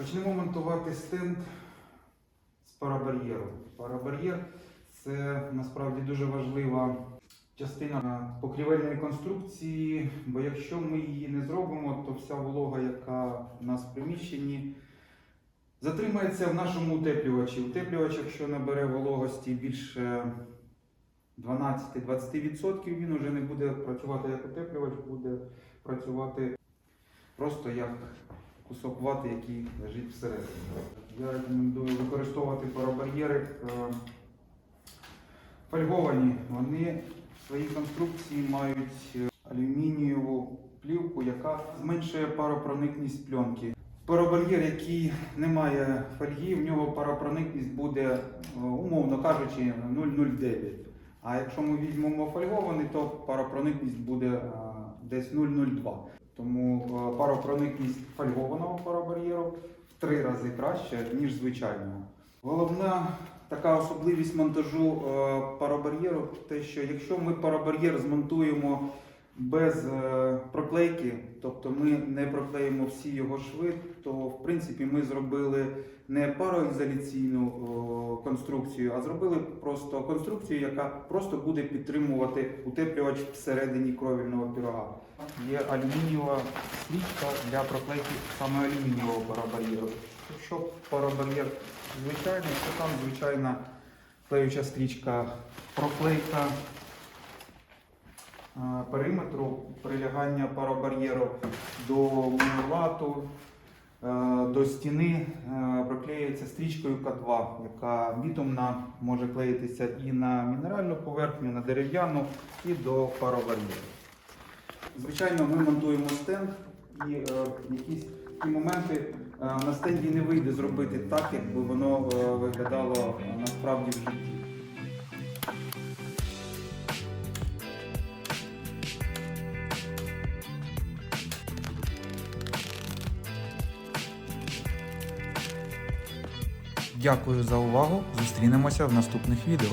Почнемо монтувати стенд з парабар'єру. Парабар'єр це насправді дуже важлива частина покрівельної конструкції, бо якщо ми її не зробимо, то вся волога, яка в нас в приміщенні, затримається в нашому утеплювачі. Утеплювач, якщо набере вологості більше 12-20%, він вже не буде працювати як утеплювач, буде працювати просто як кусок вати, який лежить всередині. Я рекомендую використовувати парабар'єри е, фольговані. Вони в своїй конструкції мають е, алюмінієву плівку, яка зменшує паропроникність пленки. Парабар'єр, який не має фольги, в нього паропроникність буде, е, умовно кажучи, 0,09. А якщо ми візьмемо фольгований, то паропроникність буде десь 0,02. Тому е, паропроникність фольгованого парабар'єру в три рази краще, ніж звичайного. Головна така особливість монтажу паробар'єру: парабар'єру те, що якщо ми парабар'єр змонтуємо без е, проклейки, тобто ми не проклеїмо всі його шви, то в принципі ми зробили не пароізоляційну конструкцію, а зробили просто конструкцію, яка просто буде підтримувати утеплювач всередині кровільного пірога. Є алюмінієва стрічка для проклейки саме алюмінієвого парабар'єру. Якщо парабар'єр звичайний, то там звичайна клеюча стрічка проклейка периметру прилягання парабар'єру до монолату, е, до стіни е, проклеюється стрічкою К2, яка бітумна може клеїтися і на мінеральну поверхню, на дерев'яну, і до парабар'єру. Звичайно, ми монтуємо стенд і е, якісь такі моменти е, на стенді не вийде зробити так, якби воно е, виглядало е, насправді в житті. Дякую за увагу. Зустрінемося в наступних відео.